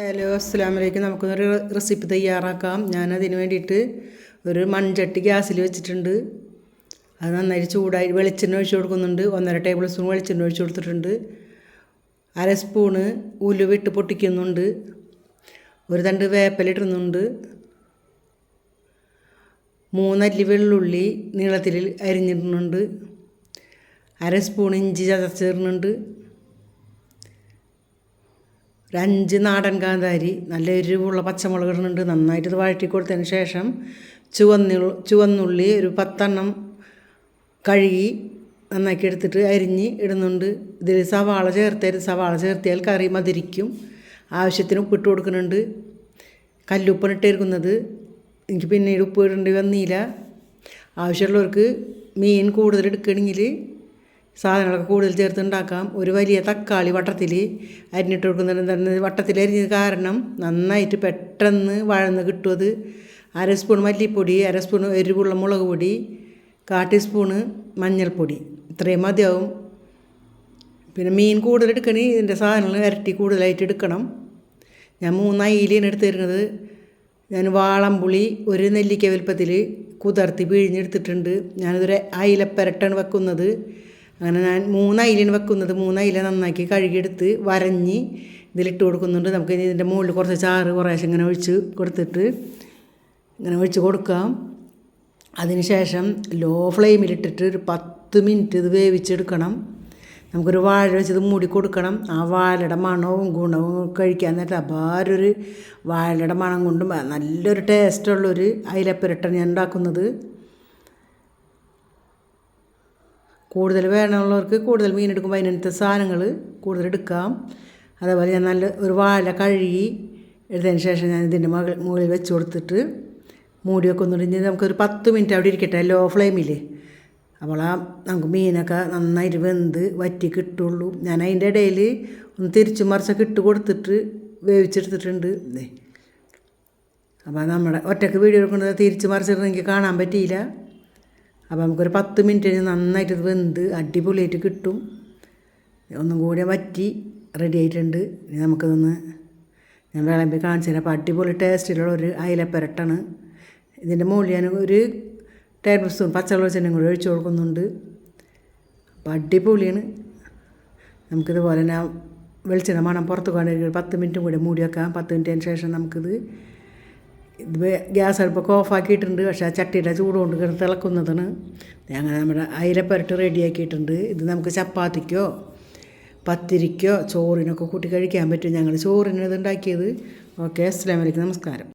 Hello അസ്സാം വലൈക്കും നമുക്കൊരു റെസിപ്പി തയ്യാറാക്കാം. ഞാനതിന് വേണ്ടിയിട്ട് ഒരു മൺചട്ടി ഗ്യാസിൽ വെച്ചിട്ടുണ്ട്. അത് നന്നായിട്ട് ചൂടായി വെളിച്ചെണ്ണ ഒഴിച്ച് കൊടുക്കുന്നുണ്ട്. ഒന്നര ടേബിൾ സ്പൂൺ വെളിച്ചെണ്ണ ഒഴിച്ച് കൊടുത്തിട്ടുണ്ട്. അര സ്പൂണ് ഉലുവിട്ട് പൊട്ടിക്കുന്നുണ്ട്. ഒരു തണ്ട് വേപ്പലിടുന്നുണ്ട് മൂന്നല്ലി വെള്ളുള്ളി നീളത്തിൽ അരിഞ്ഞിടുന്നുണ്ട്. അര സ്പൂൺ ഇഞ്ചി ചതച്ചിടുന്നുണ്ട്. ഒരു അഞ്ച് നാടൻ കാന്താരി നല്ല എരിവുള്ള പച്ചമുളക് ഇടുന്നുണ്ട്. നന്നായിട്ട് ഇത് വഴറ്റി കൊടുത്തതിന് ശേഷം ചുവന്നു ചുവന്നുള്ളി ഒരു പത്തെണ്ണം കഴുകി നന്നാക്കി എടുത്തിട്ട് അരിഞ്ഞ് ഇടുന്നുണ്ട്. ഇതിൽ സവാള ചേർത്തരുത് സവാള ചേർത്തിയാൽ കറി മതിരിക്കും ആവശ്യത്തിന് ഉപ്പിട്ട് കൊടുക്കുന്നുണ്ട്. കല്ലുപ്പാണ് ഇട്ടേക്കുന്നത്. എനിക്ക് പിന്നീട് ഉപ്പ് ഇടേണ്ടി വന്നില്ല. ആവശ്യമുള്ളവർക്ക് മീൻ കൂടുതൽ എടുക്കണമെങ്കിൽ സാധനങ്ങളൊക്കെ കൂടുതൽ ചേർത്ത് ഉണ്ടാക്കാം ഒരു വലിയ തക്കാളി വട്ടത്തിൽ അരിഞ്ഞിട്ട് കൊടുക്കുന്നുണ്ട് വട്ടത്തിൽ അരിഞ്ഞത് കാരണം നന്നായിട്ട് പെട്ടെന്ന് വഴന്ന് കിട്ടും അത് അര സ്പൂൺ മല്ലിപ്പൊടി അര സ്പൂൺ എരിവുള്ള മുളക് പൊടി കാ ടീസ്പൂണ് മഞ്ഞൾപ്പൊടി. ഇത്രയും മതിയാവും. പിന്നെ മീൻ കൂടുതൽ എടുക്കണമെങ്കിൽ ഇതിന്റെ സാധനങ്ങൾ ഇരട്ടി കൂടുതലായിട്ട് എടുക്കണം. ഞാൻ മൂന്ന് അയിലാണ് എടുത്ത് തരുന്നത്. ഞാൻ വാളംപുളി ഒരു നെല്ലിക്ക വലുപ്പത്തിൽ കുതിർത്തി പിഴിഞ്ഞെടുത്തിട്ടുണ്ട്. ഞാനിതൊരു അയിലപ്പരട്ടാണ് വെക്കുന്നത്. അങ്ങനെ ഞാൻ മൂന്ന് അയിലാണ് വെക്കുന്നത്. മൂന്ന് അയില നന്നാക്കി കഴുകിയെടുത്ത് വരഞ്ഞ് ഇതിലിട്ട് കൊടുക്കുന്നുണ്ട്. നമുക്ക് ഇതിന്റെ മുകളിൽ കുറച്ച് ചാറ് കുറേശ്ശെ ഇങ്ങനെ ഒഴിച്ച് കൊടുത്തിട്ട് ഇങ്ങനെ ഒഴിച്ച് കൊടുക്കാം. അതിന് ശേഷം ലോ ഫ്ലെയിമിലിട്ടിട്ട് ഒരു പത്ത് മിനിറ്റ് ഇത് വേവിച്ചെടുക്കണം. നമുക്കൊരു വാഴ വെച്ചത് മൂടി കൊടുക്കണം. ആ വാഴയുടെ മണവും ഗുണവും കഴിക്കാൻ നേരത്തെ അപാരൊരു വാഴയുടെ മണം കൊണ്ടും നല്ലൊരു ടേസ്റ്റുള്ളൊരു അയിലപ്പുരട്ടാണ് ഞാൻ ഉണ്ടാക്കുന്നത്. കൂടുതൽ വേണമുള്ളവർക്ക് കൂടുതൽ മീൻ എടുക്കുമ്പോൾ അതിനടുത്ത സാധനങ്ങൾ കൂടുതൽ എടുക്കാം. അതേപോലെ ഞാൻ നല്ല ഒരു വാഴ കഴുകി എടുത്തതിന് ശേഷം ഞാൻ ഇതിന്റെ മകൾ മുകളിൽ വെച്ച് കൊടുത്തിട്ട് മൂടി വെക്കുന്നുണ്ട് നമുക്കൊരു പത്ത് മിനിറ്റ് അവിടെ ഇരിക്കട്ടെ ലോ ഫ്ലെയിമിൽ അപ്പോൾ ആ നമുക്ക് മീനൊക്കെ നന്നായിട്ട് വെന്ത് വറ്റി കിട്ടുള്ളൂ. ഞാൻ അതിന്റെ ഇടയിൽ ഒന്ന് തിരിച്ചു മറിച്ചൊക്കെ ഇട്ട് കൊടുത്തിട്ട് വേവിച്ചെടുത്തിട്ടുണ്ട്. അപ്പോൾ നമ്മുടെ ഒറ്റയ്ക്ക് വീഡിയോ എടുക്കുന്നത് തിരിച്ച് മറിച്ചിട്ട് എനിക്ക് കാണാൻ പറ്റിയില്ല. അപ്പോൾ നമുക്കൊരു പത്ത് മിനിറ്റ് നന്നായിട്ട് ഇത് വെന്ത് അടിപൊളിയായിട്ട് കിട്ടും. ഒന്നും കൂടി വറ്റി റെഡി ആയിട്ടുണ്ട്. ഇനി നമുക്കിതൊന്ന് ഞാൻ വിളമ്പി കാണിച്ചു തരാം. അപ്പോൾ അടിപൊളി ടേസ്റ്റിലുള്ള ഒരു അയിലപ്പരട്ടാണ്. ഇതിന്റെ മുകളിൽ ഞാൻ ഒരു ടേബിൾ സ്പൂൺ പച്ചവെളിച്ചെണ്ണയും കൂടി ഒഴിച്ചു കൊടുക്കുന്നുണ്ട്. അപ്പോൾ അടിപൊളിയാണ്. നമുക്കിതുപോലെ തന്നെ വെളിച്ചെണ്ണ മണം പുറത്ത് കൊണ്ടുവരിക പത്ത് മിനിറ്റും കൂടി മൂടി വെക്കാം. പത്ത് മിനിറ്റിന് ശേഷം നമുക്കിത് ഇത് ഗ്യാസ് അടുപ്പൊക്കെ ഓഫാക്കിയിട്ടുണ്ട്. പക്ഷേ ആ ചട്ടിയുടെ ചൂട് കൊണ്ട് കിടന്ന് തിളക്കുന്നതാണ്. ഞങ്ങൾ നമ്മുടെ അയില പുരട്ട് റെഡിയാക്കിയിട്ടുണ്ട് ഇത് നമുക്ക് ചപ്പാത്തിക്കോ പത്തിരിക്കോ ചോറിനൊക്കെ കൂട്ടി കഴിക്കാൻ പറ്റും. ഞങ്ങൾ ചോറിനത് ഉണ്ടാക്കിയത്. ഓക്കെ അസ്സാം വലൈക്കും നമസ്കാരം.